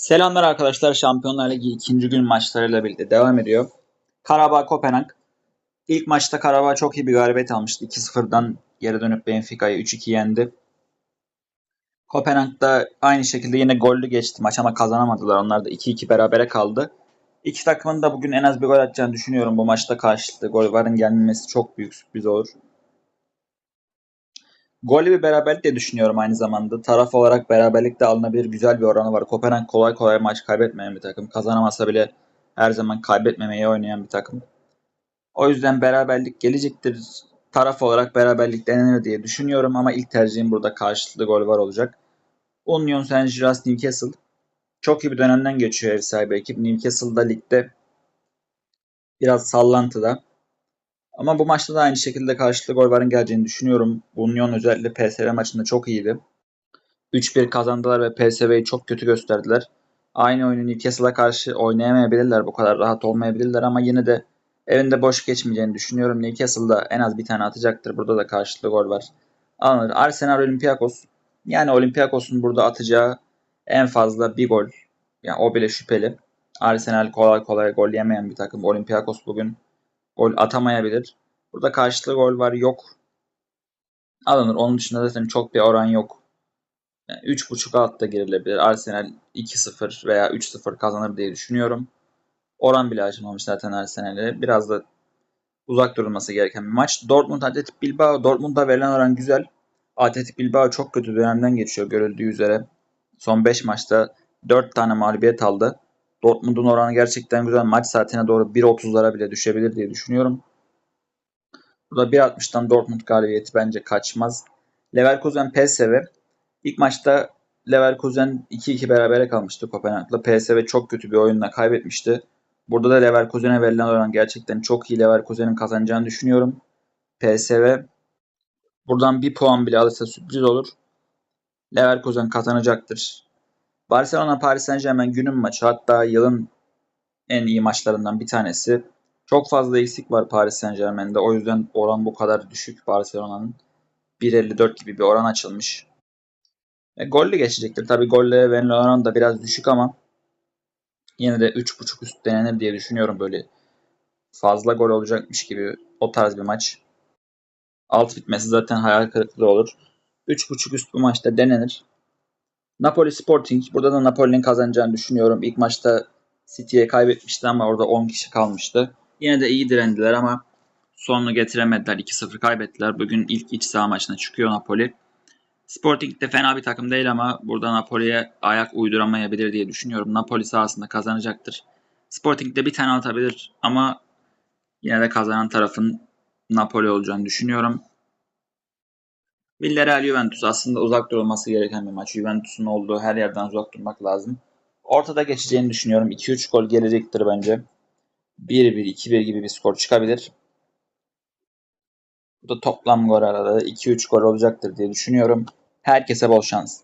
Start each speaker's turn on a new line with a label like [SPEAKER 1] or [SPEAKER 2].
[SPEAKER 1] Selamlar arkadaşlar. Şampiyonlar Ligi ikinci gün maçlarıyla birlikte devam ediyor. Karabağ Kopenhag. İlk maçta Karabağ çok iyi bir galibiyet almıştı. 2-0'dan geri dönüp Benfica'yı 3-2 yendi. Kopenhag'da aynı şekilde yine gollü geçti maç ama kazanamadılar. Onlar da 2-2 berabere kaldı. İki takımın da bugün en az bir gol atacağını düşünüyorum. Bu maçta karşılıklı gol varın gelmemesi çok büyük sürpriz olur. Gollü bir beraberlik de düşünüyorum aynı zamanda. Taraf olarak beraberlik de alınabilir güzel bir oranı var. Kopenhag kolay kolay maç kaybetmeyen bir takım. Kazanamasa bile her zaman kaybetmemeyi oynayan bir takım. O yüzden beraberlik gelecektir. Taraf olarak beraberlik denenir diye düşünüyorum ama ilk tercihim burada karşılıklı gol var olacak. Union Saint Gilles Newcastle. Çok iyi bir dönemden geçiyor ev sahibi ekip. Newcastle'da ligde biraz sallantıda. Ama bu maçta da aynı şekilde karşılıklı gol varın geleceğini düşünüyorum. Union özellikle PSV maçında çok iyiydi. 3-1 kazandılar ve PSV'yi çok kötü gösterdiler. Aynı oyunu Newcastle'a karşı oynayamayabilirler. Bu kadar rahat olmayabilirler ama yine de evinde boş geçmeyeceğini düşünüyorum. Newcastle'da en az bir tane atacaktır. Burada da karşılıklı gol var. Alınır. Arsenal Olympiakos. Yani Olympiakos'un burada atacağı en fazla bir gol. Yani o bile şüpheli. Arsenal kolay kolay gol yemeyen bir takım. Olympiakos bugün gol atamayabilir. Burada karşılıklı gol var yok. Alınır. Onun dışında zaten çok bir oran yok. Yani 3.5 altta girilebilir. Arsenal 2-0 veya 3-0 kazanır diye düşünüyorum. Oran bile açılmamış zaten Arsenal'e. Biraz da uzak durulması gereken bir maç. Dortmund Atletik Bilbao. Dortmund'a verilen oran güzel. Atletik Bilbao çok kötü dönemden geçiyor görüldüğü üzere. Son 5 maçta 4 tane mağlubiyet aldı. Dortmund'un oranı gerçekten güzel. Maç saatine doğru 1.30'lara bile düşebilir diye düşünüyorum. Burada 1.60'dan Dortmund galibiyeti bence kaçmaz. Leverkusen PSV. İlk maçta Leverkusen 2-2 berabere kalmıştı Kopenhag'la. PSV çok kötü bir oyunla kaybetmişti. Burada da Leverkusen'e verilen oran gerçekten çok iyi. Leverkusen'in kazanacağını düşünüyorum. PSV buradan bir puan bile alırsa sürpriz olur. Leverkusen kazanacaktır. Barcelona Paris Saint Germain günün maçı hatta yılın en iyi maçlarından bir tanesi. Çok fazla eksik var Paris Saint Germain'de. O yüzden oran bu kadar düşük Barcelona'nın. 1.54 gibi bir oran açılmış. E, gollü geçecektir. Tabi golle verilen oran da biraz düşük ama yine de 3.5 üst denenir diye düşünüyorum böyle fazla gol olacakmış gibi o tarz bir maç. Alt bitmesi zaten hayal kırıklığı olur. 3.5 üst bu maçta denenir. Napoli Sporting. Burada da Napoli'nin kazanacağını düşünüyorum. İlk maçta City'ye kaybetmişti ama orada 10 kişi kalmıştı. Yine de iyi direndiler ama sonunu getiremediler. 2-0 kaybettiler. Bugün ilk iç saha maçına çıkıyor Napoli. Sporting de fena bir takım değil ama burada Napoli'ye ayak uyduramayabilir diye düşünüyorum. Napoli sahasında kazanacaktır. Sporting de bir tane atabilir ama yine de kazanan tarafın Napoli olacağını düşünüyorum. Villarreal Juventus aslında uzak durulması gereken bir maç. Juventus'un olduğu her yerden uzak durmak lazım. Ortada geçeceğini düşünüyorum. 2-3 gol gelecektir bence. 1-1, 2-1 gibi bir skor çıkabilir. Bu da toplam gol arada 2-3 gol olacaktır diye düşünüyorum. Herkese bol şans.